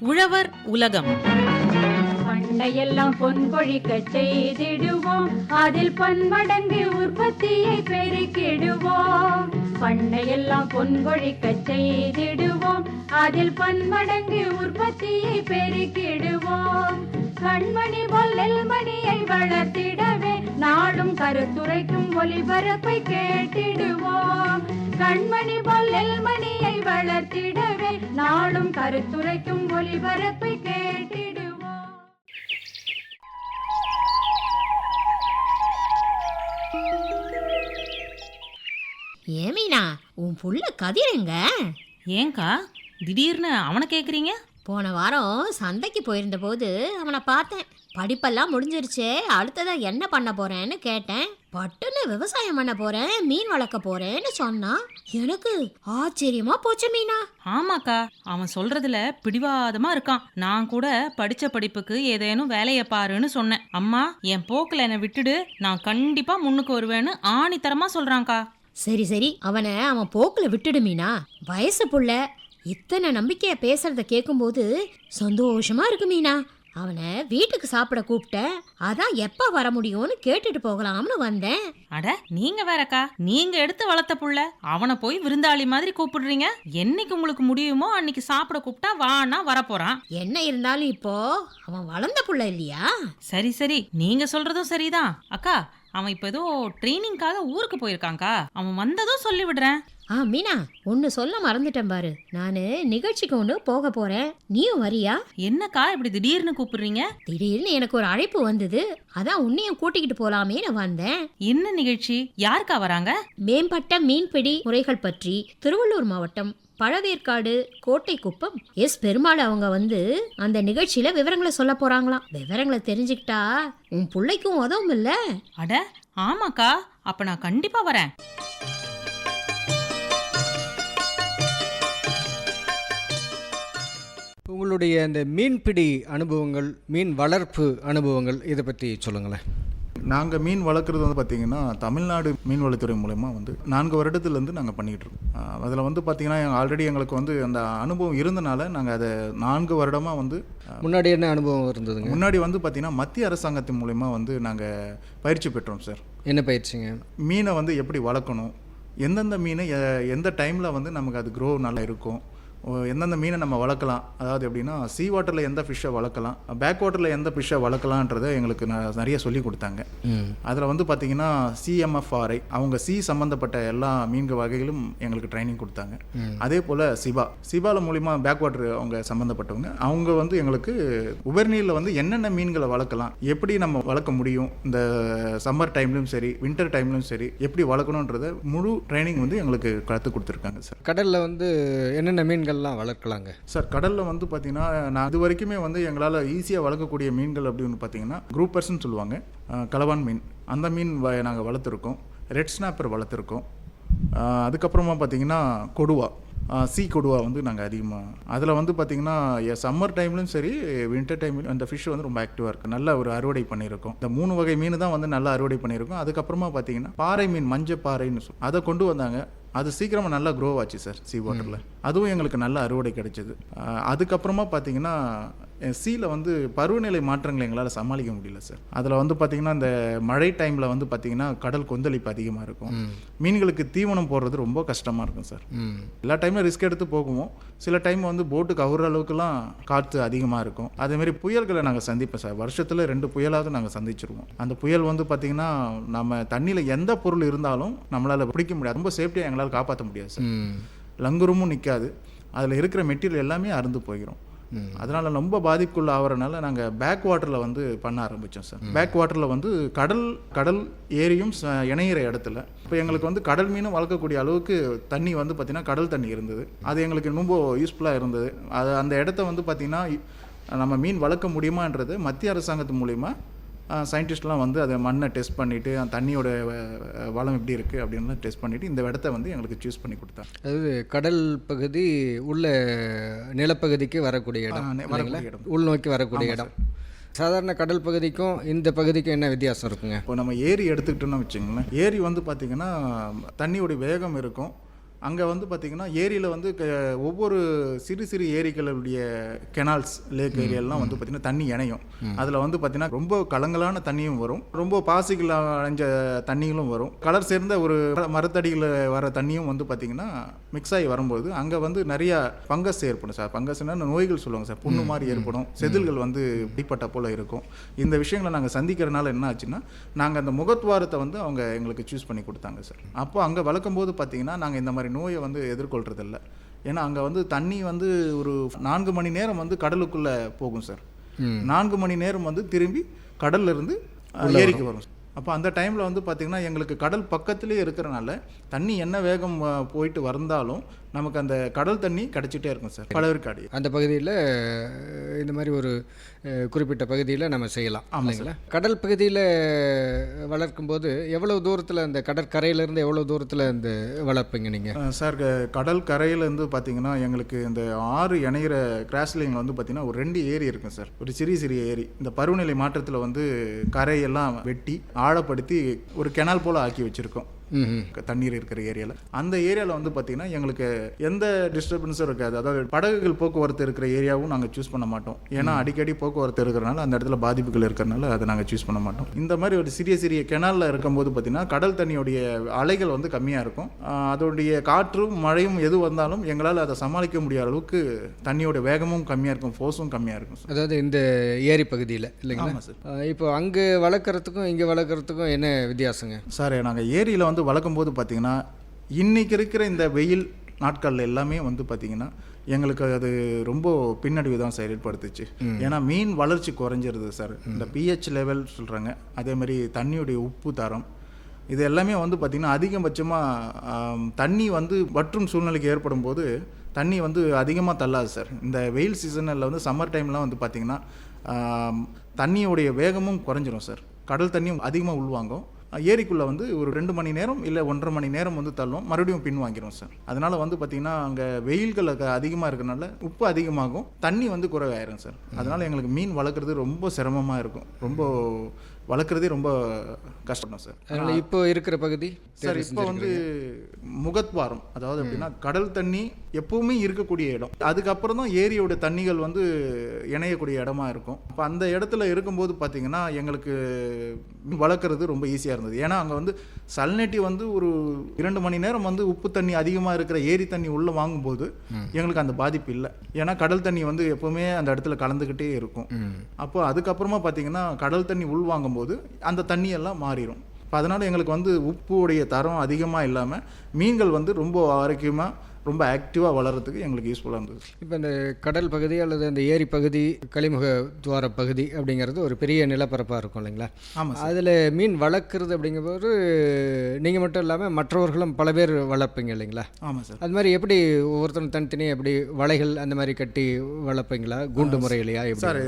உழவர் உலகம். பண்டையெல்லாம் பொன் பொழிக்க செய்திடுவோம். அதில் பன்மடங்கு உற்பத்தியை பெருக்கிடுவோம். பண்டையெல்லாம் பொன் பொழிக்க செய்திடுவோம். அதில் பன்மடங்கு உற்பத்தியை பெருக்கிடுவோம். கண்மணி பொல்லல் மணியை வளர்த்திடவே நாடும் கருத்துரைக்கும் ஒளிபரப்பை கேட்டிடுவோம். கண்மணி பொல்லல் மணியை வளர்த்திடவே நாடும் கருத்துரைக்கும் ஒளிபரப்பை கேட்டிடுவோம். ஏமீனா உன் புள்ள கதிரங்க ஏங்கா திடீர்னு அவனை கேக்குறீங்க? போன வாரம் சந்தைக்கு போயிருந்த போது அவனை பார்த்தேன். படிப்பெல்லாம் முடிஞ்சிருச்சே. அடுத்ததா என்ன பண்ண போறேன்னு கேட்டேன். பட்டுன்னு விவசாயம் பண்ண போறேன் மீன் வளர்க்க போறேன்னு சொன்னான் எனக்கு ஆச்சரியமா போச்சு மீனா. ஆமாக்கா அவன் சொல்றதுல பிடிவாதமா இருக்கான். நான் கூட படிச்ச படிப்புக்கு ஏதேனும் வேலையை பாருன்னு சொன்னேன். அம்மா என் போக்குல என்னை விட்டுடு நான் கண்டிப்பா முன்னுக்கு வருவேன்னு ஆணித்தரமா சொல்றான்க்கா. சரி சரி அவனை அவன் போக்குல விட்டுடு மீனா. வயசு புள்ள இத்தனை நம்பிக்கைய பேசுறத கேட்கும்போது சந்தோஷமா இருக்கு மீனா. அவனை வீட்டுக்கு சாப்பிட கூப்பிட்டேன் அதான் எப்ப வர முடியும்னு கேட்டுட்டு போகலாம்னு வந்தேன். அட நீங்க வேறக்கா. நீங்க எடுத்து வளர்த்த புள்ள. அவனை போய் விருந்தாளி மாதிரி கூப்பிடுறீங்க. என்னைக்கு உங்களுக்கு முடியுமோ அன்னைக்கு சாப்பிட கூப்பிட்டா வானா வரப்போறான். என்ன இருந்தாலும் இப்போ அவன் வளர்ந்த புள்ள இல்லையா? சரி சரி. நீங்க சொல்றதும் சரிதான். அக்கா அவன் இப்ப ஏதோ ட்ரைனிங்காக ஊருக்கு போயிருக்காங்க்கா அவன் வந்ததும் சொல்லி விடுறேன் ஆ மீனா ஒன்னு சொல்ல மறந்துட்டேன் பாரு. நானு நிகழ்ச்சிக்கு ஒன்று போக போறேன். நீயும் வரியா? என்னக்கா இப்படி திடீர்னு கூப்பிடுறீங்க? திடீர்னு எனக்கு ஒரு அழைப்பு வந்தது. அதான் உன்னையும் கூட்டிக்கிட்டு போலாமேன்னு வந்தேன். என்ன நிகழ்ச்சி? யாருக்கா வராங்க? மேம்பட்ட மீன்பிடி முறைகள் பற்றி திருவள்ளூர் மாவட்டம் பழவேற்காடு கோட்டை குப்பம் எஸ் பெருமாள் அவங்க வந்து அந்த நிகழ்ச்சியில விவரங்களை சொல்ல போறாங்களாம். விவரங்களை தெரிஞ்சுக்கிட்டா உன் பிள்ளைக்கும் உதவும் இல்ல அட ஆமாக்கா. அப்ப நான் கண்டிப்பா வரேன். உங்களுடைய இந்த மீன்பிடி அனுபவங்கள் மீன் வளர்ப்பு அனுபவங்கள் இதை பற்றி சொல்லுங்களேன். நாங்கள் மீன் வளர்க்குறது வந்து பார்த்திங்கன்னா தமிழ்நாடு மீன்வளத்துறை மூலயமா வந்து நான்கு வருடத்துலேருந்து நாங்கள் பண்ணிக்கிட்டு இருக்கோம். அதில் வந்து பார்த்திங்கன்னா ஆல்ரெடி எங்களுக்கு வந்து அந்த அனுபவம் இருந்தனால நாங்கள் அதை நான்கு வருடமாக வந்து முன்னாடி என்ன அனுபவம் இருந்ததுங்க? முன்னாடி வந்து பார்த்திங்கன்னா மத்திய அரசாங்கத்தின் மூலயமா வந்து நாங்கள் பயிற்சி பெற்றோம் சார். என்ன பயிற்சிங்க? மீனை வந்து எப்படி வளர்க்கணும் எந்தெந்த மீனை எ- எந்த டைமில் வந்து நமக்கு அது க்ரோ நல்லா இருக்கும் எந்தெந்த மீனை நம்ம வளர்க்கலாம்? அதாவது எப்படின்னா சீ வாட்டரில் எந்த ஃபிஷ்ஷை வளர்க்கலாம்? பேக் வாட்டரில் எந்த ஃபிஷ்ஷை வளர்க்கலான்றதை எங்களுக்கு நிறைய சொல்லி கொடுத்தாங்க. அதில் வந்து பார்த்தீங்கன்னா சிஎம்எஃப்ஆர்ஐ அவங்க சி சம்மந்தப்பட்ட எல்லா மீன்கள் வகைகளும் எங்களுக்கு ட்ரைனிங் கொடுத்தாங்க. அதே போல் சிபா சிபால மூலிமா பேக் வாட்டர் அவங்க சம்மந்தப்பட்டவங்க அவங்க வந்து எங்களுக்கு உபரிநீரில் வந்து என்னென்ன மீன்களை வளர்க்கலாம்? எப்படி நம்ம வளர்க்க முடியும்? இந்த சம்மர் டைம்லையும் சரி வின்டர் டைம்லையும் சரி எப்படி வளர்க்கணுன்றத முழு ட்ரைனிங் வந்து எங்களுக்கு கற்றுக் கொடுத்துருக்காங்க சார் கடலில் வந்து என்னென்ன மீன்கள்லாம் வளர்க்கலாங்க. சார் கடலில் வந்து பார்த்தீங்கன்னா நான் இது வரைக்குமே வந்து எங்களால் ஈஸியாக வளர்க்கக்கூடிய மீன்கள் அப்படின்னு பார்த்தீங்கன்னா குரூப்பர்ஸ்ன்னு சொல்லுவாங்க. கலவான் மீன். அந்த மீன் நாங்கள் வளர்த்துருக்கோம். Red snapper வளர்த்துருக்கோம். அதுக்கப்புறமா பார்த்தீங்கன்னா கொடுவா. சி கொடுவா வந்து நாங்கள் அதிகமாக அதில் வந்து பார்த்திங்கன்னா சம்மர் டைம்லையும் சரி வின்டர் டைம்லையும் அந்த ஃபிஷ் வந்து ரொம்ப ஆக்டிவாக இருக்குது நல்ல ஒரு அறுவடை பண்ணியிருக்கோம் இந்த மூணு வகை மீன் தான் வந்து நல்லா அறுவடை பண்ணியிருக்கோம் அதுக்கப்புறமா பார்த்தீங்கன்னா பாறை மீன் மஞ்சள் பாறைன்னு சொல்லி அதை கொண்டு வந்தாங்க. அது சீக்கிரமாக நல்லா க்ரோ ஆச்சு சார் சி வாட்டரில் அதுவும் எங்களுக்கு நல்ல அறுவடை கிடைச்சது. அதுக்கப்புறமா பார்த்தீங்கன்னா சீல வந்து பருவநிலை மாற்றங்களை எங்களால் சமாளிக்க முடியல சார் அதில் வந்து பார்த்தீங்கன்னா இந்த மழை டைமில் வந்து பார்த்தீங்கன்னா கடல் கொந்தளிப்பு அதிகமாக இருக்கும். மீன்களுக்கு தீவனம் போடுறது ரொம்ப கஷ்டமாக இருக்கும் சார் எல்லா டைமும் ரிஸ்க் எடுத்து போகுவோம். சில டைம் வந்து போட்டு கவுற அளவுக்குலாம் காற்று அதிகமாக இருக்கும். அதேமாரி புயல்களை நாங்கள் சந்திப்போம் சார் வருஷத்தில் ரெண்டு புயலாவது நாங்கள் சந்திச்சிருவோம். அந்த புயல் வந்து பார்த்திங்கன்னா நம்ம தண்ணியில் எந்த பொருள் இருந்தாலும் நம்மளால் பிடிக்க முடியாது. ரொம்ப சேஃப்டியாக எங்களால் காப்பாற்ற முடியாது சார் லங்குரமும் நிற்காது அதில் இருக்கிற மெட்டீரியல் எல்லாமே அறுந்து போயிடும் அதனால் ரொம்ப பாதிப்புக்குள்ள ஆகிறனால நாங்கள் பேக் வாட்டரில் வந்து பண்ண ஆரம்பித்தோம் சார். பேக் வாட்டரில் வந்து கடல் கடல் ஏரியும் இணையிற இடத்துல. இப்போ எங்களுக்கு வந்து கடல் மீனும் வளர்க்கக்கூடிய அளவுக்கு தண்ணி வந்து பார்த்திங்கன்னா கடல் தண்ணி இருந்தது. அது எங்களுக்கு ரொம்ப யூஸ்ஃபுல்லாக இருந்தது. அது அந்த இடத்த வந்து பார்த்திங்கன்னா நம்ம மீன் வளர்க்க முடியுமான்றது மத்திய அரசாங்கத்து மூலிமா சயின்டிஸ்ட்லாம் வந்து அதை மண்ணை டெஸ்ட் பண்ணிவிட்டு அந்த தண்ணியோட வளம் எப்படி இருக்குது அப்படின்னு டெஸ்ட் பண்ணிவிட்டு இந்த இடத்த வந்து எங்களுக்கு சூஸ் பண்ணி கொடுத்தாங்க. அதாவது கடல் பகுதி உள்ள நிலப்பகுதிக்கு வரக்கூடிய இடம்? வரக்கூடிய இடம். உள்நோக்கி வரக்கூடிய இடம். சாதாரண கடல் பகுதிக்கும் இந்த பகுதிக்கும் என்ன வித்தியாசம் இருக்குங்க? இப்போ நம்ம ஏரி எடுத்துக்கிட்டோம்னு வச்சுங்களேன் ஏரி வந்து பார்த்திங்கன்னா தண்ணியோட வேகம் இருக்கும். அங்கே வந்து பார்த்திங்கன்னா ஏரியில் வந்து க- ஒவ்வொரு சிறு சிறு ஏரிகளுடைய கெனால்ஸ் லேக் ஏரியாலாம் வந்து பார்த்திங்கன்னா தண்ணி இணையும். அதில் வந்து பார்த்திங்கன்னா ரொம்ப கலங்கலான தண்ணியும் வரும். ரொம்ப பாசிகள் அடைஞ்ச தண்ணிகளும் வரும். கலர் சேர்ந்த ஒரு மரத்தடியில் வர தண்ணியும் வந்து பார்த்திங்கன்னா மிக்ஸ் ஆகி வரும்போது அங்கே வந்து நிறைய ஃபங்கஸ் ஏற்படும் சார். ஃபங்கஸ்னா நோய்கள் சொல்லுவாங்க சார். புண்ணு மாதிரி ஏற்படும். செதில்கள் வந்து பிடிப்பட்ட போல் இருக்கும். இந்த விஷயங்களை நாங்கள் சந்திக்கிறனால என்ன ஆச்சுன்னா நாங்கள் அந்த முகத்வாரத்தை வந்து அவங்க எங்களுக்கு சூஸ் பண்ணி கொடுத்தாங்க சார். அப்போ அங்கே வளர்க்கும் போது பார்த்தீங்கன்னா நாங்கள் இந்த மாதிரி நோயை வந்து எதிர்கொள்றதில்ல. ஏன்னா அங்கே வந்து தண்ணி வந்து ஒரு நான்கு மணி நேரம் வந்து கடலுக்குள்ளே போகும் சார். நான்கு மணி நேரம் வந்து திரும்பி கடல்ல இருந்து அஹ், ஏரிக்கு வரும். அப்போ அந்த டைமில் வந்து பார்த்திங்கன்னா எங்களுக்கு கடல் பக்கத்துலேயே இருக்கிறனால தண்ணி என்ன வேகம் போயிட்டு வந்தாலும் நமக்கு அந்த கடல் தண்ணி கிடச்சிட்டே இருக்கும் சார். பழவேற்காடு அந்த பகுதியில் இந்த மாதிரி ஒரு குறிப்பிட்ட பகுதியில் நம்ம செய்யலாம். இல்லைங்களா? கடல் பகுதியில் வளர்க்கும்போது எவ்வளவு தூரத்தில் அந்த கடற்கரையிலேருந்து எவ்வளோ தூரத்தில் இந்த வளர்ப்பீங்க நீங்கள் சார் கடல் கரையிலேருந்து பார்த்தீங்கன்னா எங்களுக்கு இந்த ஆறு இணையிற கிராஸ்லிங்கில் வந்து பார்த்தீங்கன்னா ஒரு ரெண்டு ஏரி இருக்கும் சார். ஒரு சிறிய சிறிய ஏரி. இந்த பருவநிலை மாற்றத்தில் வந்து கரையெல்லாம் வெட்டி ஆழப்படுத்தி ஒரு கெனால் போல் ஆக்கி வச்சுருக்கோம். தண்ணீர் இருக்கிற ஏரியாவில் அந்த ஏரியாவில் வந்து பார்த்தீங்கன்னா எங்களுக்கு எந்த டிஸ்டர்பன்ஸும் இருக்காது. அதாவது படகுகள் போக்குவரத்து இருக்கிற ஏரியாவும் நாங்கள் சூஸ் பண்ண மாட்டோம். ஏன்னா அடிக்கடி போக்குவரத்து இருக்கிறனால அந்த இடத்துல பாதிப்புகள் இருக்கிறனால அதை நாங்கள் சூஸ் பண்ண மாட்டோம். இந்த மாதிரி ஒரு சிறிய சிறிய கெனாலில் இருக்கும்போது பார்த்தீங்கன்னா கடல் தண்ணியோடைய அலைகள் வந்து கம்மியாக இருக்கும். அதோடைய காற்றும் மழையும் எது வந்தாலும் எங்களால் அதை சமாளிக்க முடியாத அளவுக்கு தண்ணியோட வேகமும் கம்மியாக இருக்கும் ஃபோர்ஸும் கம்மியாக இருக்கும் அதாவது இந்த ஏரி பகுதியில் இல்லைங்களா? சார் இப்போ அங்கே வளர்க்குறதுக்கும் இங்கே வளர்க்குறதுக்கும் என்ன வித்தியாசங்க? சார் நாங்கள் ஏரியில் வந்து வளர்க்கும் போது பார்த்தீங்கன்னா இன்னைக்கு இருக்கிற இந்த வெயில் நாட்களில் எல்லாமே வந்து பார்த்தீங்கன்னா எங்களுக்கு அது ரொம்ப பின்னடைவு தான் சார் ஏற்படுத்துச்சு. ஏன்னா மீன் வளர்ச்சி குறைஞ்சிருது சார். இந்த பிஹெச் லெவல் சொல்கிறாங்க அதே மாதிரி தண்ணியுடைய உப்பு தரம். இது எல்லாமே வந்து பார்த்திங்கன்னா அதிகபட்சமாக தண்ணி வந்து வற்றும் சூழ்நிலைக்கு ஏற்படும் போது தண்ணி வந்து அதிகமாக தள்ளாது சார். இந்த வெயில் சீசனில் வந்து சம்மர் டைம்லாம் வந்து பார்த்திங்கன்னா தண்ணியோடைய வேகமும் குறைஞ்சிரும் சார். கடல் தண்ணியும் அதிகமாக உள்வாங்கும். ஏரிக்குள்ளே வந்து ஒரு ரெண்டு மணி நேரம் இல்லை ஒன்றரை மணி நேரம் வந்து தள்ளுவோம். மறுபடியும் பின் வாங்கிடும் சார். அதனால் வந்து பார்த்திங்கன்னா அங்கே வெயில்கள் அதிகமாக இருக்கிறனால உப்பு அதிகமாகும். தண்ணி வந்து குறைவாயிரும் சார். அதனால் எங்களுக்கு மீன் வளர்க்குறது ரொம்ப சிரமமாக இருக்கும். ரொம்ப வளர்க்குறதே ரொம்ப கஷ்டம் சார். அதனால் இப்போ இருக்கிற பகுதி சார் இப்போ வந்து முகத்வாரம் அதாவது எப்படின்னா கடல் தண்ணி எப்பவுமே இருக்கக்கூடிய இடம். அதுக்கப்புறம் தான் ஏரியோட தண்ணிகள் வந்து இணையக்கூடிய இடமா இருக்கும். அப்போ அந்த இடத்துல இருக்கும்போது பார்த்தீங்கன்னா எங்களுக்கு வளர்க்குறது ரொம்ப ஈஸியாக இருந்தது. ஏன்னா அங்கே வந்து சல்நெட்டி வந்து ஒரு இரண்டு மணி நேரம் வந்து உப்பு தண்ணி அதிகமாக இருக்கிற ஏரி தண்ணி உள்ளே வாங்கும்போது எங்களுக்கு அந்த பாதிப்பு இல்லை. ஏன்னா கடல் தண்ணி வந்து எப்பவுமே அந்த இடத்துல கலந்துக்கிட்டே இருக்கும். அப்போ அதுக்கப்புறமா பார்த்தீங்கன்னா கடல் தண்ணி உள் வாங்கும்போது அந்த தண்ணியெல்லாம் மாறிடும் இப்போ அதனால் எங்களுக்கு வந்து உப்புடைய தரம் அதிகமாக இல்லாமல் மீன்கள் வந்து ரொம்ப ஆரோக்கியமாக ரொம்ப ஆக்டிவாக வளர்கிறதுக்கு எங்களுக்கு யூஸ்ஃபுல்லாக இருந்தது. இப்போ இந்த கடல் பகுதி அல்லது அந்த ஏரி பகுதி கழிமுக துவார பகுதி அப்படிங்கிறது ஒரு பெரிய நிலப்பரப்பாக இருக்கும் இல்லைங்களா? ஆமாம் அதில் மீன் வளர்க்குறது அப்படிங்கும்போது நீங்கள் மட்டும் இல்லாமல் மற்றவர்களும் பல பேர் வளர்ப்பீங்க இல்லைங்களா? ஆமாம் சார். அது மாதிரி எப்படி ஒவ்வொருத்தரும் தனித்தனியாக எப்படி வலைகள் அந்த மாதிரி கட்டி வளர்ப்பீங்களா? கூண்டு முறையிலையா எப்படி? சார்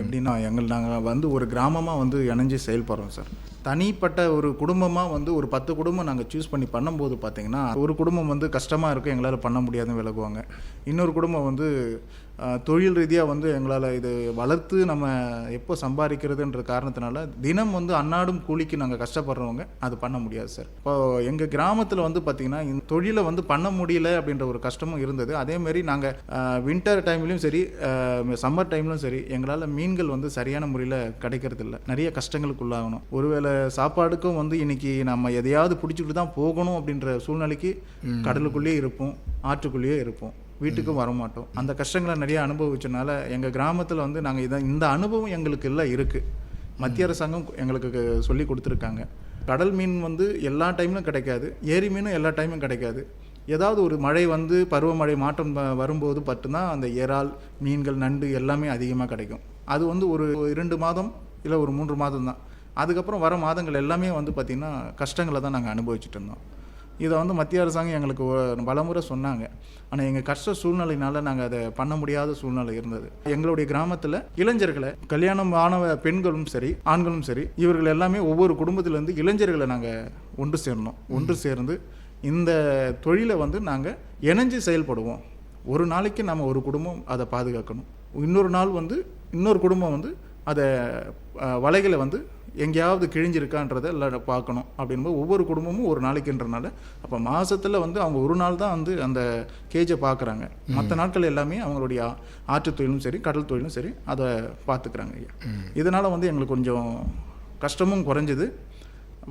எப்படின்னா எங்கள் நாங்கள் வந்து ஒரு கிராமமாக வந்து இணைஞ்சு செயல்படுறோம் சார். தனிப்பட்ட ஒரு குடும்பமாக வந்து ஒரு பத்து குடும்பம் நாங்கள் சூஸ் பண்ணி பண்ணும்போது பார்த்தீங்கன்னா ஒரு குடும்பம் வந்து கஷ்டமாக இருக்கும் எங்களால் பண்ண முடியாதுன்னு விலகுவாங்க. இன்னொரு குடும்பம் வந்து தொழில் ரீதியாக வந்து எங்களால் இது வளர்த்து நம்ம எப்போ சம்பாதிக்கிறதுன்ற காரணத்தினால தினம் வந்து அன்னாடும் கூலிக்கு நாங்கள் கஷ்டப்படுறவங்க அது பண்ண முடியாது சார். இப்போ எங்கள் கிராமத்தில் வந்து பார்த்திங்கன்னா இந்த தொழிலை வந்து பண்ண முடியல அப்படின்ற ஒரு கஷ்டமும் இருந்தது. அதேமாரி நாங்கள் வின்டர் டைம்லையும் சரி சம்மர் டைம்லையும் சரி எங்களால் மீன்கள் வந்து சரியான முறையில் கிடைக்கிறது இல்ல நிறைய கஷ்டங்களுக்கு உள்ளாகணும். ஒருவேளை சாப்பாடுக்கும் வந்து இன்னைக்கு நம்ம எதையாவது பிடிச்சிட்டு தான் போகணும் அப்படின்ற சூழ்நிலைக்கு கடலுக்குள்ளேயே இருப்போம் ஆற்றுக்குள்ளேயே இருப்போம். வீட்டுக்கும் வர மாட்டோம் அந்த கஷ்டங்களை நிறைய அனுபவிச்சனால எங்கள் கிராமத்தில் வந்து நாங்கள் இதை இந்த அனுபவம் எங்களுக்கு எல்லாம் இருக்குது மத்திய அரசாங்கம் எங்களுக்கு சொல்லி கொடுத்துருக்காங்க. கடல் மீன் வந்து எல்லா டைம்லும் கிடைக்காது. ஏரி மீனும் எல்லா டைமும் கிடைக்காது. ஏதாவது ஒரு மழை வந்து பருவமழை மாற்றம் வரும்போது மட்டும்தான் அந்த இறால் மீன்கள் நண்டு எல்லாமே அதிகமாக கிடைக்கும். அது வந்து ஒரு இரண்டு மாதம் இல்லை ஒரு மூன்று மாதம் தான் அதுக்கப்புறம் வர மாதங்கள் எல்லாமே வந்து பார்த்திங்கன்னா கஷ்டங்களை தான் நாங்கள் அனுபவிச்சுட்டு இருந்தோம். இதை வந்து மத்திய அரசாங்கம் எங்களுக்கு பலமுறை சொன்னாங்க. ஆனால் எங்கள் கஷ்ட சூழ்நிலையினால நாங்கள் அதை பண்ண முடியாத சூழ்நிலை இருந்தது. எங்களுடைய கிராமத்தில் இளைஞர்களை கல்யாணம் ஆனவ பெண்களும் சரி ஆண்களும் சரி இவர்கள் எல்லாமே ஒவ்வொரு குடும்பத்திலேருந்து இளைஞர்களை நாங்கள் ஒன்று சேர்ந்தோம். ஒன்று சேர்ந்து இந்த தொழிலை வந்து நாங்கள் இணைஞ்சு செயல்படுவோம். ஒரு நாளைக்கு நம்ம ஒரு குடும்பம் அதை பாதுகாக்கணும். இன்னொரு நாள் வந்து இன்னொரு குடும்பம் வந்து அதை வலைகளை வந்து எங்கேயாவது கிழிஞ்சிருக்கான்றதை எல்லாம் பார்க்கணும் அப்படின்போது ஒவ்வொரு குடும்பமும் ஒரு நாளைக்குன்றனால அப்போ மாதத்தில் வந்து அவங்க ஒரு நாள் தான் வந்து அந்த கேஜை பார்க்குறாங்க. மற்ற நாட்கள் எல்லாமே அவங்களுடைய ஆ- ஆற்றுத் தொழிலும் சரி கடல் தொழிலும் சரி அதை பார்த்துக்கிறாங்க ஐயா. இதனால் வந்து எங்களுக்கு கொஞ்சம் கஷ்டமும் குறைஞ்சது.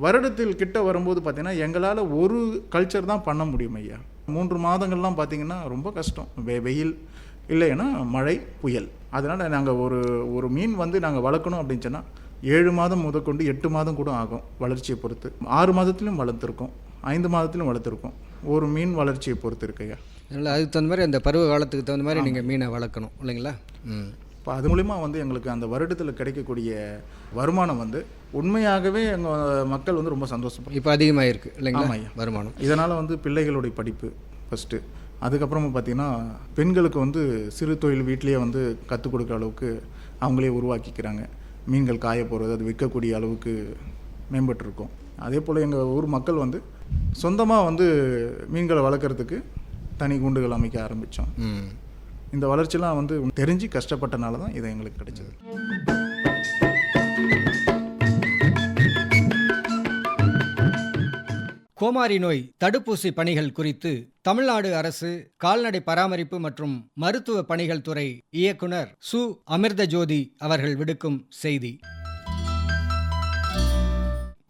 வருடத்தில் கிட்ட வரும்போது பார்த்தீங்கன்னா எங்களால் ஒரு கல்ச்சர் தான் பண்ண முடியும் ஐயா. மூன்று மாதங்கள்லாம் பார்த்தீங்கன்னா ரொம்ப கஷ்டம். வெ வெயில் இல்லைன்னா மழை புயல். அதனால் நாங்கள் ஒரு ஒரு மீன் வந்து நாங்கள் வளர்க்கணும் அப்படின்னு சொன்னால் ஏழு மாதம் முதற்கொண்டு எட்டு மாதம் கூட ஆகும் வளர்ச்சியை பொறுத்து. ஆறு மாதத்துலையும் வளர்த்துருக்கோம் ஐந்து மாதத்துலையும் வளர்த்துருக்கோம். ஒரு மீன் வளர்ச்சியை பொறுத்து இருக்கு ஐயா. அதனால் அதுக்கு தகுந்த மாதிரி அந்த பருவ காலத்துக்கு தகுந்த மாதிரி நீங்கள் மீனை வளர்க்கணும் இல்லைங்களா? ம். இப்போ அது மூலிமா வந்து எங்களுக்கு அந்த வருடத்தில் கிடைக்கக்கூடிய வருமானம் வந்து உண்மையாகவே எங்கள் மக்கள் வந்து ரொம்ப சந்தோஷப்படுறாங்க. இப்போ அதிகமாக இருக்குது இல்லைங்களா. வருமானம். இதனால் வந்து பிள்ளைகளுடைய படிப்பு ஃபஸ்ட்டு அதுக்கப்புறமா பார்த்தீங்கன்னா பெண்களுக்கு வந்து சிறு தொழில் வீட்டிலேயே வந்து கற்றுக் கொடுக்குற அளவுக்கு அவங்களே உருவாக்கிக்கிறாங்க. மீன்கள் காய போகிறது அது விற்கக்கூடிய அளவுக்கு மேம்பட்டிருக்கோம். அதே போல் எங்கள் ஊர் மக்கள் வந்து சொந்தமாக வந்து மீன்களை வளர்க்குறதுக்கு தனி கூண்டுகள் அமைக்க ஆரம்பித்தோம் இந்த வளர்ச்சிலாம் வந்து தெரிஞ்சு கஷ்டப்பட்டனால தான் இது எங்களுக்கு கிடைச்சது. கோமாரி நோய் தடுப்பூசி பணிகள் குறித்து தமிழ்நாடு அரசு கால்நடை பராமரிப்பு மற்றும் மருத்துவ பணிகள் துறை இயக்குனர் சு. அமிர்தஜோதி அவர்கள் விடுக்கும் செய்தி.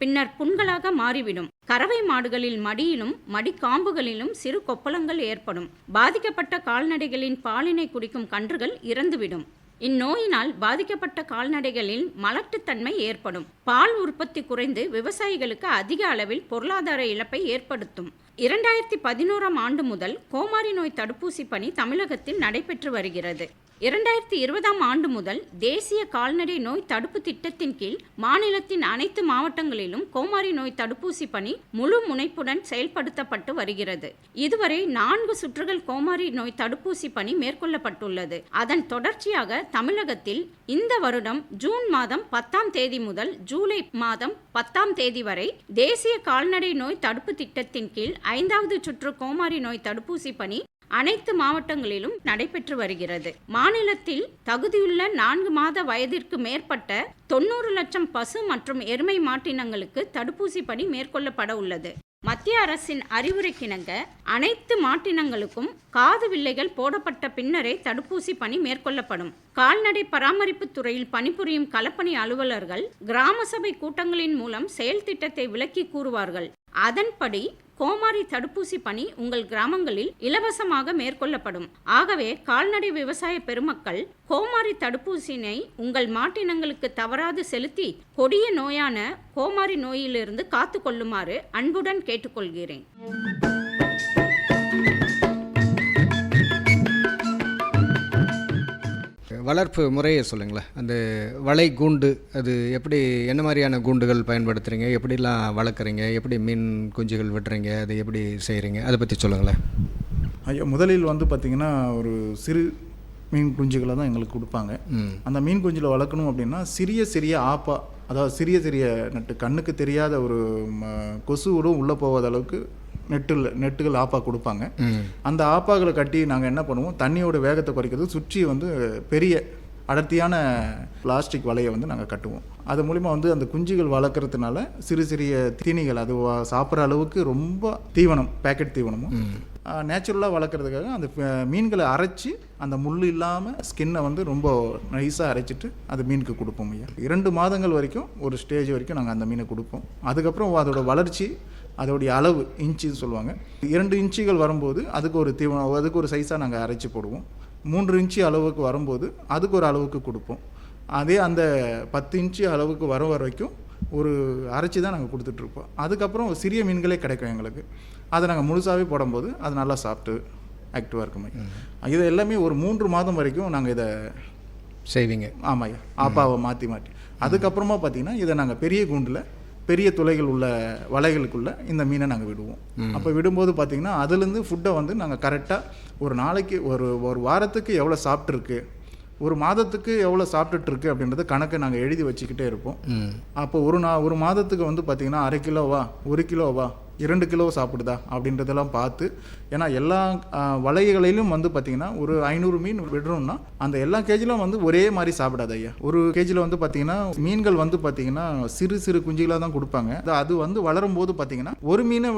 பின்னர் புண்களாக மாறிவிடும். கறவை மாடுகளில் மடியிலும் மடிக்காம்புகளிலும் சிறு கொப்பளங்கள் ஏற்படும். பாதிக்கப்பட்ட கால்நடைகளின் பாலினை குடிக்கும் கன்றுகள் இறந்துவிடும். இந்நோயினால் பாதிக்கப்பட்ட கால்நடைகளில் மலட்டுத்தன்மை ஏற்படும். பால் உற்பத்தி குறைந்து விவசாயிகளுக்கு அதிக அளவில் பொருளாதார இழப்பை ஏற்படுத்தும். இரண்டாயிரத்தி பதினோராம் ஆண்டு முதல் கோமாரி நோய் தடுப்பூசி பணி தமிழகத்தில் நடைபெற்று வருகிறது. இரண்டாயிரத்தி இருபதாம் ஆண்டு முதல் தேசிய கால்நடை நோய் தடுப்பு திட்டத்தின் கீழ் மாநிலத்தின் அனைத்து மாவட்டங்களிலும் கோமாரி நோய் தடுப்பூசி பணி முழு முனைப்புடன் செயல்படுத்தப்பட்டு வருகிறது. இதுவரை நான்கு சுற்றுகள் கோமாரி நோய் தடுப்பூசி பணி மேற்கொள்ளப்பட்டுள்ளது. அதன் தொடர்ச்சியாக தமிழகத்தில் இந்த வருடம் ஜூன் மாதம் பத்தாம் தேதி முதல் ஜூலை மாதம் பத்தாம் தேதி வரை தேசிய கால்நடை நோய் தடுப்பு திட்டத்தின் கீழ் ஐந்தாவது சுற்று கோமாரி நோய் தடுப்பூசி பணி அனைத்து மாவட்டங்களிலும் நடைபெற்று வருகிறது. மாநிலத்தில் தகுதியுள்ள நான்கு மாத வயதிற்கு மேற்பட்ட தொண்ணூறு லட்சம் பசு மற்றும் எருமை மாட்டினங்களுக்கு தடுப்பூசி பணி மேற்கொள்ளப்பட உள்ளது. மத்திய அரசின் அறிவுரைக்கிணங்க அனைத்து மாட்டினங்களுக்கும் காது வில்லைகள் போடப்பட்ட பின்னரே தடுப்பூசி பணி மேற்கொள்ளப்படும். கால்நடை பராமரிப்பு துறையில் பணிபுரியும் களப்பணி அலுவலர்கள் கிராம சபை கூட்டங்களின் மூலம் செயல் திட்டத்தை விளக்கி கூறுவார்கள். அதன்படி கோமாரி தடுப்பூசி பணி உங்கள் கிராமங்களில் இலவசமாக மேற்கொள்ளப்படும். ஆகவே கால்நடை விவசாய பெருமக்கள் கோமாரி தடுப்பூசியினை உங்கள் மாட்டினங்களுக்கு தவறாது செலுத்தி கொடிய நோயான கோமாரி நோயிலிருந்து காத்து கொள்ளுமாறு அன்புடன் கேட்டுக்கொள்கிறேன். வளர்ப்பு முறையை சொல்லுங்களேன். அந்த வலை கூண்டு அது எப்படி என்ன மாதிரியான கூண்டுகள் பயன்படுத்துகிறீங்க எப்படிலாம் வளர்க்குறீங்க? எப்படி மீன் குஞ்சுகள் விடுறீங்க அதை எப்படி செய்கிறீங்க அதை பற்றி சொல்லுங்களேன். ஐயா முதலில் வந்து பார்த்திங்கன்னா ஒரு சிறு மீன் குஞ்சுகளை தான் எங்களுக்கு கொடுப்பாங்க. அந்த மீன் குஞ்சில் வளர்க்கணும் அப்படின்னா சிறிய சிறிய ஆப்பா அதாவது சிறிய சிறிய நட்டு கண்ணுக்கு தெரியாத ஒரு ம, கொசுவோடும் உள்ளே போகாத அளவுக்கு நெட்டில் நெட்டுகள் ஆப்பா கொடுப்பாங்க. அந்த ஆப்பாக்களை கட்டி நாங்கள் என்ன பண்ணுவோம்? தண்ணியோட வேகத்தை குறைக்கிறது சுற்றி வந்து பெரிய அடர்த்தியான பிளாஸ்டிக் வலையை வந்து நாங்கள் கட்டுவோம். அது மூலிமா வந்து அந்த குஞ்சுகள் வளர்க்குறதுனால சிறு சிறிய தீனிகள் அது சாப்பிட்ற அளவுக்கு ரொம்ப தீவனம் பேக்கெட் தீவனமும் நேச்சுரலாக வளர்க்குறதுக்காக அந்த மீன்களை அரைச்சி அந்த முள் இல்லாமல் ஸ்கின்னை வந்து ரொம்ப நைஸாக அரைச்சிட்டு அது மீனுக்கு கொடுப்போம் ஐயா. இரண்டு மாதங்கள் வரைக்கும் ஒரு ஸ்டேஜ் வரைக்கும் நாங்கள் அந்த மீனை கொடுப்போம். அதுக்கப்புறம் அதோட வளர்ச்சி அதோடைய அளவு இன்ச்சுன்னு சொல்லுவாங்க. இரண்டு இன்ச்சுகள் வரும்போது அதுக்கு ஒரு தீவனம் அதுக்கு ஒரு சைஸாக நாங்கள் அரைச்சி போடுவோம். மூன்று இன்ச்சு அளவுக்கு வரும்போது அதுக்கு ஒரு அளவுக்கு கொடுப்போம். அதே அந்த பத்து இன்ச்சு அளவுக்கு வர வரைக்கும் ஒரு அரைச்சி தான் நாங்கள் கொடுத்துட்ருப்போம் அதுக்கப்புறம் சிறிய மீன்களே கிடைக்கும் எங்களுக்கு. அதை நாங்கள் முழுசாகவே போடும்போது அது நல்லா சாப்பிட்டு ஆக்டிவாக இருக்குமே. இது எல்லாமே ஒரு மூன்று மாதம் வரைக்கும் நாங்கள் இதை செய்வீங்க. ஆமாய்யா ஆப்பாவை மாற்றி மாற்றி அதுக்கப்புறமா பார்த்தீங்கன்னா இதை நாங்கள் பெரிய கூண்டில் பெரிய துளைகள் உள்ள வலைகளுக்குள்ள இந்த மீனை நாங்கள் விடுவோம். அப்போ விடும்போது பார்த்தீங்கன்னா அதுலேருந்து ஃபுட்டை வந்து நாங்கள் கரெக்டாக ஒரு நாளைக்கு ஒரு ஒரு வாரத்துக்கு எவ்வளோ சாப்பிட்ருக்கு ஒரு மாதத்துக்கு எவ்வளோ சாப்பிட்டுட்டு இருக்கு அப்படின்றத கணக்கை நாங்கள் எழுதி வச்சுக்கிட்டே இருப்போம். அப்போ ஒரு நா ஒரு மாதத்துக்கு வந்து பார்த்திங்கன்னா அரை கிலோவா ஒரு கிலோவா இரண்டு கிலோ சாப்பிடுதா அப்படின்றதெல்லாம் பார்த்து ஏன்னா எல்லா வலைகளிலும் வந்து பார்த்திங்கன்னா ஒரு ஐநூறு மீன் விடுறோம்னா அந்த எல்லா கேஜிலும் வந்து ஒரே மாதிரி சாப்பிடாது ஐயா. ஒரு கேஜியில் வந்து பார்த்திங்கன்னா மீன்கள் வந்து பார்த்திங்கன்னா சிறு சிறு குஞ்சுகளாக தான் கொடுப்பாங்க. அது- வந்து வளரும் போது பார்த்திங்கன்னா ஒரு மீனை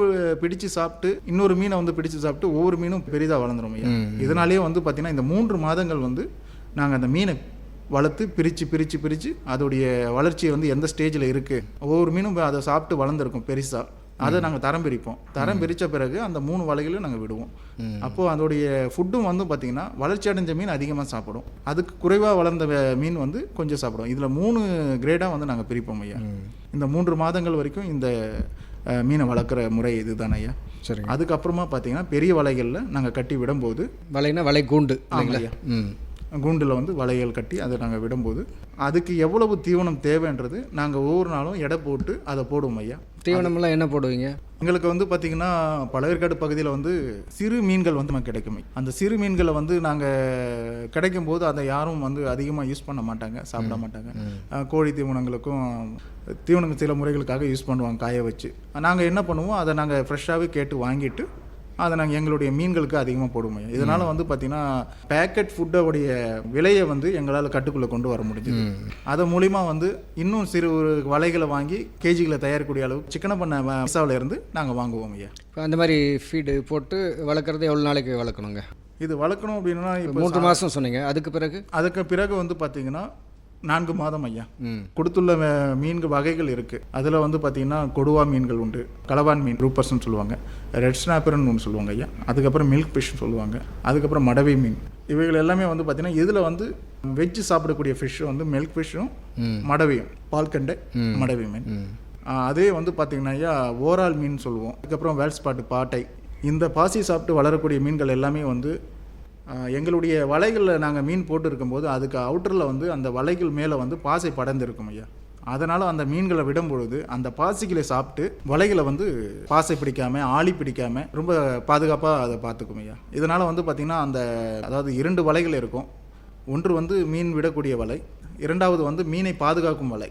பிடிச்சு சாப்பிட்டு இன்னொரு மீனை வந்து பிடிச்சு சாப்பிட்டு ஒவ்வொரு மீனும் பெரிதாக வளர்ந்துரும் ஐயா. இதனாலேயே வந்து பார்த்திங்கன்னா இந்த மூன்று மாதங்கள் வந்து நாங்கள் அந்த மீனை வளர்த்து பிரித்து பிரித்து பிரித்து அதோடைய வளர்ச்சி வந்து எந்த ஸ்டேஜில் இருக்குது ஒவ்வொரு மீனும் அதை சாப்பிட்டு வளர்ந்துருக்கும் பெருசாக அதை நாங்கள் தரம் பிரிப்போம். தரம் பிரித்த பிறகு அந்த மூணு வலைகளையும் நாங்கள் விடுவோம். அப்போது அதோடைய ஃபுட்டும் வந்து பார்த்திங்கன்னா வளர்ச்சி அடைஞ்ச மீன் அதிகமாக சாப்பிடும். அதுக்கு குறைவாக வளர்ந்த மீன் வந்து கொஞ்சம் சாப்பிடும். இதில் மூணு கிரேடாக வந்து நாங்கள் பிரிப்போம் ஐயா. இந்த மூன்று மாதங்கள் வரைக்கும் இந்த மீனை வளர்க்குற முறை இதுதான் ஐயா. சரிங்க. அதுக்கப்புறமா பார்த்தீங்கன்னா பெரிய வலைகளில் நாங்கள் கட்டி விடும்போது வலைனா வலை கூண்டு இல்லைங்களா? கூண்டில் வந்து வலைகள் கட்டி அதை நாங்கள் விடும்போது அதுக்கு எவ்வளவு தீவனம் தேவைன்றது நாங்கள் ஒவ்வொரு நாளும் எடை போட்டு அதை போடுவோம் ஐயா. தீவனமெல்லாம் என்ன போடுவீங்க? எங்களுக்கு வந்து பார்த்திங்கன்னா பழவேற்காடு பகுதியில் வந்து சிறு மீன்கள் வந்து நமக்கு கிடைக்கும். அந்த சிறு மீன்களை வந்து நாங்கள் கிடைக்கும் போது அதை யாரும் வந்து அதிகமாக யூஸ் பண்ண மாட்டாங்க சாப்பிட மாட்டாங்க. கோழி தீவனங்களுக்கும் தீவனங்கள் சில முறைகளுக்காக யூஸ் பண்ணுவாங்க காய வச்சு. நாங்கள் என்ன பண்ணுவோம் அதை நாங்கள் ஃப்ரெஷ்ஷாகவே கேட்டு வாங்கிட்டு அதை நாங்கள் எங்களுடைய மீன்களுக்கு அதிகமாக போடுவோம் இதனால் வந்து பார்த்திங்கன்னா பேக்கெட் ஃபுட்டோடைய விலையை வந்து எங்களால் கட்டுக்குள்ளே கொண்டு வர முடிஞ்சுது. அது மூலிமா வந்து இன்னும் சிறு வலைகளை வாங்கி கேஜிகளை தயாரிக்கக்கூடிய அளவு சிக்கன பண்ண மசாவில் இருந்து நாங்கள் வாங்குவோம் ஐயா. இப்போ அந்த மாதிரி ஃபீடு போட்டு வளர்க்குறது எவ்வளோ நாளைக்கு வளர்க்கணுங்க? இது வளர்க்கணும் அப்படின்னா இப்போ மூன்று மாதம் சொன்னீங்க. அதுக்கு பிறகு? அதுக்கு பிறகு வந்து பார்த்தீங்கன்னா நான்கு மாதம் ஐயா. கொடுத்துள்ள மீன்கள் வகைகள் இருக்குது அதில் வந்து பார்த்தீங்கன்னா கொடுவா மீன்கள் உண்டு. கலவான் மீன் ரூப்பர்ஸ்னு சொல்லுவாங்க. ரெட் ஸ்னாப்பர்னு ஒன்று சொல்லுவாங்க ஐயா. அதுக்கப்புறம் மில்க் ஃபிஷ்னு சொல்லுவாங்க. அதுக்கப்புறம் மடவை மீன். இவைகள் எல்லாமே வந்து பார்த்தீங்கன்னா இதில் வந்து வெஜ்ஜு சாப்பிடக்கூடிய ஃபிஷ் வந்து மில்க் ஃபிஷ்ஷும் மடவையும். பால்கண்டை மடவை மீன். அதே வந்து பார்த்தீங்கன்னா ஐயா ஓரால் மீன் சொல்லுவோம். அதுக்கப்புறம் வேல்ஸ்பாட்டு பாட்டை. இந்த பாசி சாப்பிட்டு வளரக்கூடிய மீன்கள் எல்லாமே வந்து எங்களுடைய வலைகளில் நாங்கள் மீன் போட்டு இருக்கும்போது அதுக்கு அவுட்டரில் வந்து அந்த வலைகள் மேலே வந்து பாசை படர்ந்துருக்கும் ஐயா. அதனால் அந்த மீன்களை விடும் பொழுது அந்த பாசிகளை சாப்பிட்டு வலைகளை வந்து பாசை பிடிக்காம ஆளி பிடிக்காமல் ரொம்ப பாதுகாப்பாக அதை பார்த்துக்கும் ஐயா. இதனால் வந்து பார்த்திங்கன்னா அந்த அதாவது இரண்டு வலைகள் இருக்கும். ஒன்று வந்து மீன் விடக்கூடிய வலை இரண்டாவது வந்து மீனை பாதுகாக்கும் வலை.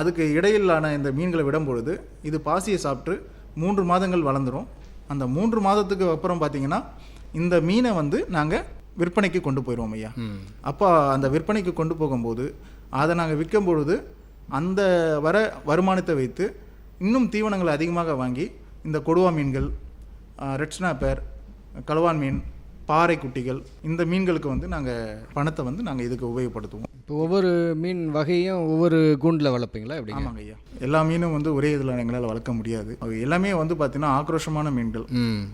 அதுக்கு இடையிலான இந்த மீன்களை விடும் பொழுது இது பாசியை சாப்பிட்டு மூன்று மாதங்கள் வளர்ந்துரும். அந்த மூன்று மாதத்துக்கு அப்புறம் பார்த்திங்கன்னா இந்த மீனை வந்து நாங்கள் விற்பனைக்கு கொண்டு போயிடுவோம் ஐயா. அப்போ அந்த விற்பனைக்கு கொண்டு போகும்போது அதை நாங்கள் விற்கும் பொழுது அந்த வர வருமானத்தை வைத்து இன்னும் தீவனங்களை அதிகமாக வாங்கி இந்த கொடுவா மீன்கள் ரெட் ஸ்னாப்பர் கலவான் மீன் பாறை குட்டிகள் இந்த மீன்களுக்கு வந்து நாங்கள் பணத்தை வந்து நாங்கள் இதுக்கு உபயோகப்படுத்துவோம். இப்போ ஒவ்வொரு மீன் வகையும் ஒவ்வொரு கூண்டில் வளர்ப்பீங்களா? எப்படிங்க? ஆமாங்க ஐயா. எல்லா மீனும் வந்து ஒரே இதில் எங்களால் வளர்க்க முடியாது. எல்லாமே வந்து பார்த்தீங்கன்னா ஆக்ரோஷமான மீன்கள். ம்.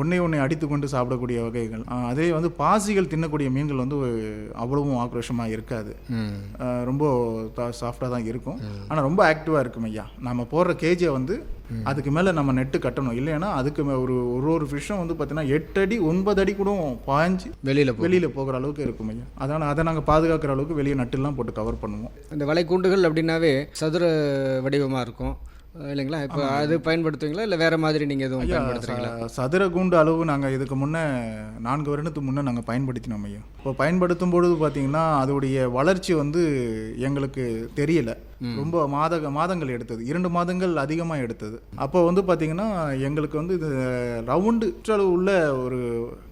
ஒன்றை ஒன்றை அடித்து கொண்டு சாப்பிடக்கூடிய வகைகள். அதே வந்து பாசிகள் தின்னக்கூடிய மீன்கள் வந்து அவ்வளவும் ஆக்ரோஷமாக இருக்காது. ரொம்ப சாஃப்டாக தான் இருக்கும். ஆனால் ரொம்ப ஆக்டிவாக இருக்கும் ஐயா. நம்ம போடுற கேஜை வந்து அதுக்கு மேலே நம்ம நெட்டு கட்டணும். இல்லைன்னா அதுக்கு ஒரு ஒரு ஒரு ஃபிஷ்ஷும் வந்து பார்த்தீங்கன்னா எட்டு அடி ஒன்பது அடி கூட பாய்ஞ்சு வெளியில் வெளியில் போகிற அளவுக்கு இருக்கும் ஐயா. அதனால் அதை நாங்கள் பாதுகாக்கிற அளவுக்கு வெளியே நட்டுலாம் போட்டு கவர் பண்ணுவோம். இந்த வலைக்கூண்டுகள் அப்படின்னாவே சதுர வடிவமாக இருக்கும். இல்லைங்களா? இப்போ அது பயன்படுத்துவீங்களா? இல்லை வேறு மாதிரி நீங்கள் எதுவும் பயன்படுத்துறீங்களா? சதுர கூண்டு அளவு நாங்கள் இதுக்கு முன்னே நான்கு வருடத்துக்கு முன்னே நாங்கள் பயன்படுத்தினோம் ஐயா. இப்போ பயன்படுத்தும் பொழுது பார்த்தீங்கன்னா அதோடைய வளர்ச்சி வந்து எங்களுக்கு தெரியல. ரொம்ப மாத மாதங்கள் எடுத்தது. இரண்டு மாதங்கள் அதிகமாக எடுத்தது. அப்போ வந்து பார்த்தீங்கன்னா எங்களுக்கு வந்து இது ரவுண்டு அளவு உள்ள ஒரு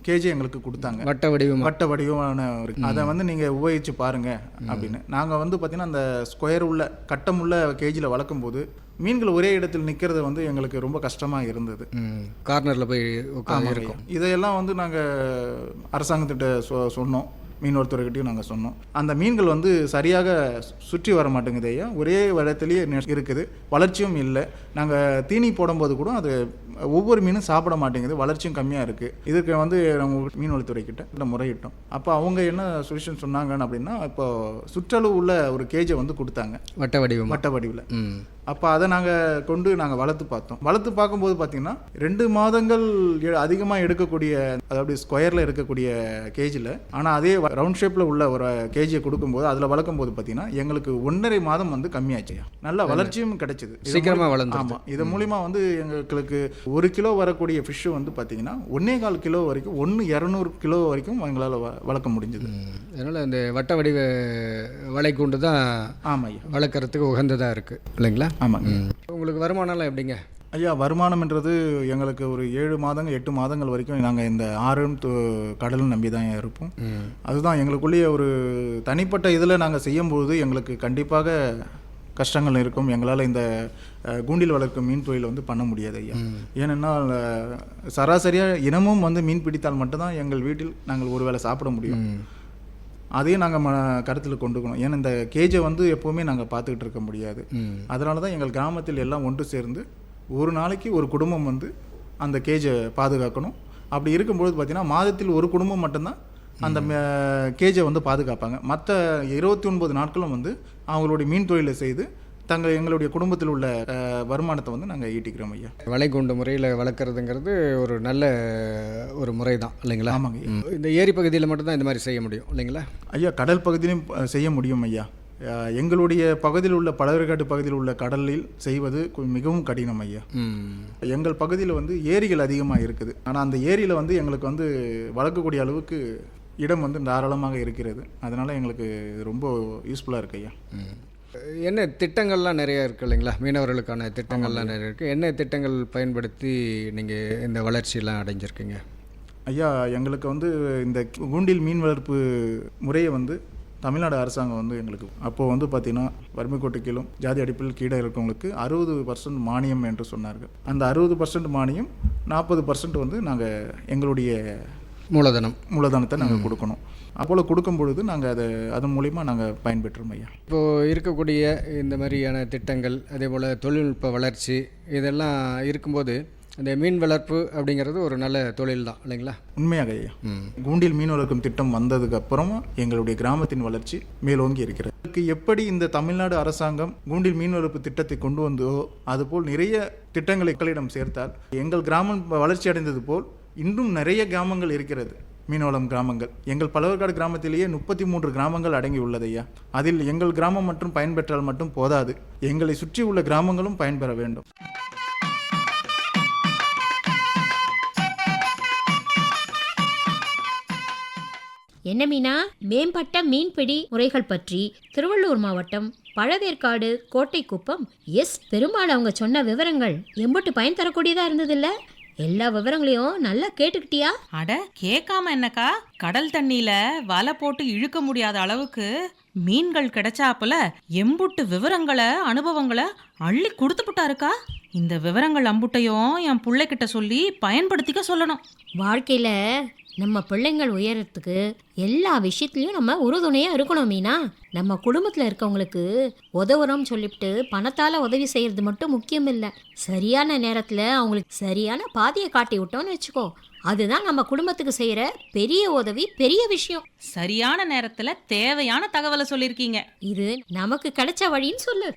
கேஜி எங்களுக்கு கொடுத்தாங்க. வட்ட வடிவமாக வட்ட வடிவமான ஒரு அதை வந்து நீங்கள் உபயோகிச்சு பாருங்க அப்படின்னு. நாங்கள் வந்து பார்த்தீங்கன்னா அந்த ஸ்கொயர் உள்ள கட்டம் உள்ள கேஜியில் வளர்க்கும் போது மீன்கள் ஒரே இடத்தில் நிற்கிறது வந்து எங்களுக்கு ரொம்ப கஷ்டமாக இருந்தது. கார்னரில் போய் உட்காந்து. இருக்கும். இதையெல்லாம் வந்து நாங்கள் அரசாங்கத்திட்ட சொ சொன்னோம். மீனவர்த்துறைகிட்டையும் நாங்கள் சொன்னோம். அந்த மீன்கள் வந்து சரியாக சுற்றி வர மாட்டேங்குது ஐயா. ஒரே இடத்துலையே இருக்குது. வளர்ச்சியும் இல்லை. நாங்கள் தீனி போடும்போது கூட அது ஒவ்வொரு மீனும் சாப்பிட மாட்டேங்குது வளர்ச்சியும் கம்மியாக இருக்குது இதுக்கு வந்து நம்ம மீன்வளத்துறைக்கிட்ட கிட்ட முறையிட்டோம். அப்போ அவங்க என்ன சொல்யூஷன் சொன்னாங்கன்னு அப்படின்னா இப்போ சுற்றளவு உள்ள ஒரு கேஜை வந்து கொடுத்தாங்க. வட்ட வடிவமாக வட்ட வடிவில். அப்போ அதை நாங்கள் கொண்டு நாங்கள் வளர்த்து பார்த்தோம். வளர்த்து பார்க்கும்போது பார்த்தீங்கன்னா ரெண்டு மாதங்கள் அதிகமாக எடுக்கக்கூடிய அதாவது ஸ்கொயரில் இருக்கக்கூடிய கேஜில் ஆனால் அதே ரவுண்ட் ஷேப்பில் உள்ள ஒரு கேஜியை கொடுக்கும்போது அதில் வளர்க்கும் போது பார்த்தீங்கன்னா எங்களுக்கு ஒன்றரை மாதம் வந்து கம்மியாச்சுயா நல்ல வளர்ச்சியும் கிடைச்சிது. இது சீக்கிரமா மூலி- வளர்ந்துருது. ஆமாம் இது மூலிமா வந்து எங்களுக்கு ஒரு கிலோ வரக்கூடிய ஃபிஷ்ஷு வந்து பார்த்தீங்கன்னா ஒன்னே கால் கிலோ வரைக்கும் ஒன்று இரநூறு கிலோ வரைக்கும் எங்களால் வ- வளர்க்க முடிஞ்சது. அதனால் அந்த வட்ட வடிவ வளைக்கூண்டு தான் ஆமாம் ஐயா. வளர்க்குறதுக்கு உகந்ததாக இருக்குது இல்லைங்களா? ஆமாங்க. உங்களுக்கு வருமானம்லாம் எப்படிங்க? ஐயா வருமானம்ன்றது எங்களுக்கு ஒரு ஏழு மாதங்கள் எட்டு மாதங்கள் வரைக்கும் நாங்கள் இந்த ஆறும் கடலும் நம்பி தான் இருப்போம். அதுதான் எங்களுக்குள்ளேயே ஒரு தனிப்பட்ட இதில் நாங்கள் செய்யும்போது எங்களுக்கு கண்டிப்பாக கஷ்டங்கள் இருக்கும். எங்களால் இந்த கூண்டில் வளர்க்கும் மீன் தொழிலை வந்து பண்ண முடியாது ஐயா. ஏனென்னா சராசரியாக இனமும் வந்து மீன் பிடித்தால் மட்டும்தான் எங்கள் வீட்டில் நாங்கள் ஒருவேளை சாப்பிட முடியும். அதையும் நாங்கள் ம கருத்தில் கொண்டுக்கணும். ஏன்னா இந்த கேஜை வந்து எப்போவுமே நாங்கள் பார்த்துக்கிட்டு இருக்க முடியாது. அதனால தான் எங்கள் கிராமத்தில் எல்லாம் ஒன்று சேர்ந்து ஒரு நாளைக்கு ஒரு குடும்பம் வந்து அந்த கேஜை பாதுகாக்கணும். அப்படி இருக்கும்பொழுது பார்த்தீங்கன்னா மாதத்தில் ஒரு குடும்பம் மட்டும்தான் அந்த கேஜை வந்து பாதுகாப்பாங்க. மற்ற இருபத்தி ஒன்பது நாட்களும் வந்து அவங்களுடைய மீன் தொழிலை செய்து தங்கள் எங்களுடைய குடும்பத்தில் உள்ள வருமானத்தை வந்து நாங்கள் ஈட்டிக்கிறோம் ஐயா. வளைகுண்டு முறையில் வளர்க்குறதுங்கிறது ஒரு நல்ல ஒரு முறை தான் இல்லைங்களா? ஆமாங்க. இந்த ஏரி பகுதியில் மட்டும்தான் இந்த மாதிரி செய்ய முடியும் இல்லைங்களா? ஐயா கடல் பகுதியிலும் செய்ய முடியும் ஐயா. எங்களுடைய பகுதியில் உள்ள பழவேற்காடு பகுதியில் உள்ள கடலில் செய்வது மிகவும் கடினம் ஐயா. எங்கள் பகுதியில் வந்து ஏரிகள் அதிகமாக இருக்குது. ஆனால் அந்த ஏரியில் வந்து எங்களுக்கு வந்து வளர்க்கக்கூடிய அளவுக்கு இடம் வந்து தாராளமாக இருக்கிறது. அதனால் எங்களுக்கு இது ரொம்ப யூஸ்ஃபுல்லாக இருக்கு ஐயா. என்ன திட்டங்கள்லாம் நிறைய இருக்கு இல்லைங்களா? மீனவர்களுக்கான திட்டங்கள்லாம் நிறைய இருக்குது என்ன திட்டங்கள் பயன்படுத்தி நீங்கள் இந்த வளர்ச்சியெல்லாம் அடைஞ்சிருக்கீங்க? ஐயா எங்களுக்கு வந்து இந்த கூண்டில் மீன் வளர்ப்பு முறையை வந்து தமிழ்நாடு அரசாங்கம் வந்து எங்களுக்கு அப்போது வந்து பார்த்திங்கன்னா வறுமை கோட்டுக்கிலும் ஜாதி அடிப்பில் கீழே இருக்கவங்களுக்கு அறுபது பர்சன்ட் மானியம் என்று சொன்னார்கள். அந்த அறுபது பர்சன்ட் மானியம் நாற்பது பர்சன்ட் வந்து நாங்கள் எங்களுடைய மூலதனம். மூலதனத்தை நாங்கள் கொடுக்கணும். அப்போல கொடுக்கும் பொழுது நாங்கள் அதை அதன் மூலிமா நாங்கள் பயன்பெற்றோம் ஐயா. இப்போது இருக்கக்கூடிய இந்த மாதிரியான திட்டங்கள் அதே போல் தொழில்நுட்ப வளர்ச்சி இதெல்லாம் இருக்கும்போது இந்த மீன் வளர்ப்பு அப்படிங்கிறது ஒரு நல்ல தொழில் தான் இல்லைங்களா? உண்மையாக ஐயா. கூண்டில் மீன் வளர்க்கும் திட்டம் வந்ததுக்கு அப்புறமா எங்களுடைய கிராமத்தின் வளர்ச்சி மேலோங்கி இருக்கிறது. இதுக்கு எப்படி இந்த தமிழ்நாடு அரசாங்கம் கூண்டில் மீன் வளர்ப்பு திட்டத்தை கொண்டு வந்தோ அதுபோல் நிறைய திட்டங்களை மக்களிடம் சேர்த்தால் எங்கள் கிராமம் வளர்ச்சி அடைந்தது போல் இன்னும் நிறைய கிராமங்கள் இருக்கிறது. மீனவளம் கிராமங்கள். எங்கள் பலவர்காடு கிராமத்திலேயே முப்பத்தி மூன்று கிராமங்கள் அடங்கி உள்ளது ஐயா. அதில் எங்கள் கிராமம் மற்றும் பயன்பெற்றால் மட்டும் போதாது. எங்களை சுற்றி உள்ள கிராமங்களும் பயன்பெற வேண்டும். என்ன மீனா? மேம்பட்ட மீன்பிடி முறைகள் பற்றி திருவள்ளூர் மாவட்டம் பழவேற்காடு கோட்டைக்குப்பம். எஸ் பெருமாள் அவங்க சொன்ன விவரங்கள் எம்பட்டு பயன் தரக்கூடியதா இருந்ததில்ல? எல்லா விவரங்களையும் நல்லா கேட்டுக்கிட்டியா? அட கேட்காம என்னக்கா? கடல் தண்ணியில வலை போட்டு இழுக்க முடியாத அளவுக்கு மீன்கள் கிடைச்சாப்புல எம்புட்டு விவரங்களை அனுபவங்களை அள்ளி கொடுத்துப்புட்டாருக்கா? இந்த விவரங்கள் அம்புட்டையும் என் புள்ளைகிட்ட சொல்லி பயன்படுத்திக்க சொல்லணும். வாழ்க்கையில நம்ம பிள்ளைங்கள் உயரத்துக்கு எல்லா விஷயத்துலயும் நம்ம உறுதுணையா இருக்கணும் மீனா. நம்ம குடும்பத்துல இருக்கவங்களுக்கு உதவுறோம்னு சொல்லிவிட்டு பணத்தால உதவி செய்யறது மட்டும் முக்கியம் இல்லை சரியான நேரத்துல அவங்களுக்கு சரியான பாதையை காட்டி விட்டோம்னு வச்சுக்கோ. அதுதான் நம்ம குடும்பத்துக்கு செய்யற பெரிய உதவி பெரிய விஷயம். சரியான நேரத்துல தேவையான தகவலை சொல்லியிருக்கீங்க. இது நமக்கு கிடைச்ச வழின்னு சொல்லு.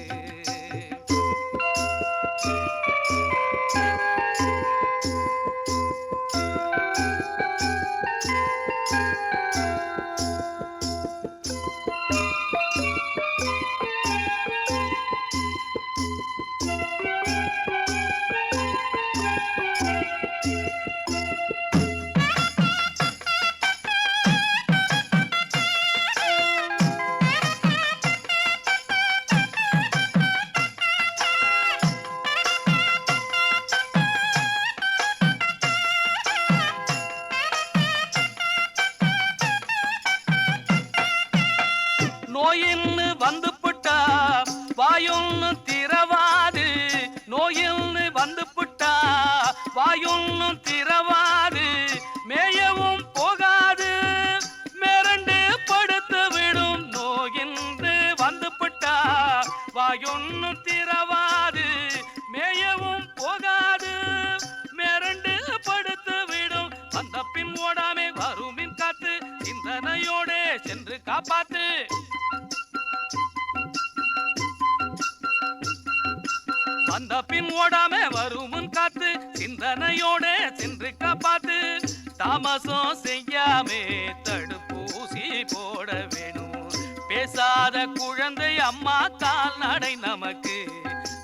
சிந்தனையோட சென்று காப்பாத்து. தாமசம் செய்யாமே தடுப்பூசி போட வேணும். பேசாத குழந்தை அம்மா கால் நடை நமக்கு.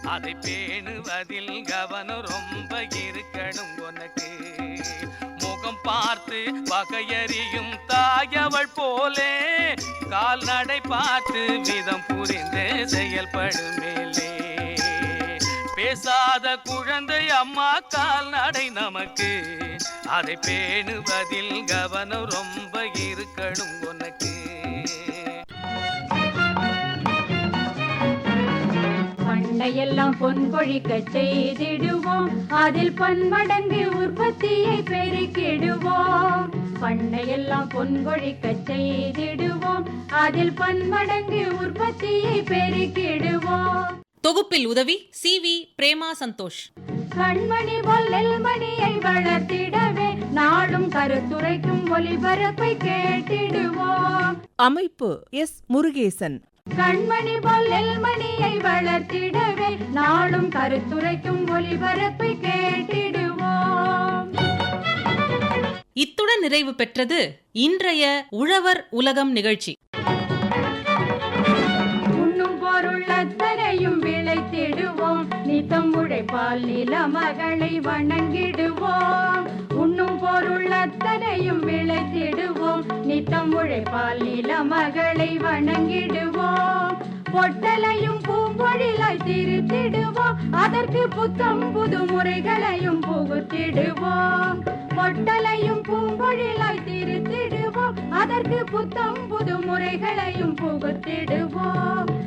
அதை பேணுவதில் கவனம் ரொம்ப இருக்கணும் உனக்கு. முகம் பார்த்து பகையறியும் தாயவள் போலே. கால்நடை பார்த்து விதம் புரிந்து செயல்படும் மேலே. அம்மா கால்நடை நமக்கு. அதை பேணுவதில் கவனம் ரொம்ப இருக்கணும் உனக்கு. பண்டையெல்லாம் பொன் கொழிக்க செய்திடுவோம். அதில் பன்மடங்கு உற்பத்தியை பெருக்கிடுவோம். பண்டையெல்லாம் பொன் கொழிக்க செய்திடுவோம். அதில் பன்மடங்கு உற்பத்தியை பெருக்கிடுவோம். தொகுப்பில் உதவி சி வி பிரேமா சந்தோஷ். கண்மணி போல் நெல்மணியை வளர்த்திடவே நாடும் கருத்துரைக்கும் ஒளிபரப்பை கேட்டிடுவோம். அமைப்பு எஸ் முருகேசன். கண்மணி போல் நெல்மணியை வளர்த்திடவே நாடும் கருத்துரைக்கும் ஒளிபரப்பை கேட்டிடுவோம். இத்துடன் நிறைவு பெற்றது இன்றைய உழவர் உலகம் நிகழ்ச்சி. நித்தம் உழைப்பால் நில மகளை வணங்கிடுவோம். உண்ணும் பொருள் அத்தனையும் விளைத்திடுவோம். நித்தம் உழைப்பால் நில மகளை வணங்கிடுவோம். பொட்டலையும் பூம்பொழிலாய் திருத்திடுவோம். அதற்கு புத்தம் புது முறைகளையும் புகுத்திடுவோம். பொட்டலையும் பூம்பொழிலாய் திருத்திடுவோம். அதற்கு புத்தம் புது முறைகளையும் புகுத்திடுவோம்.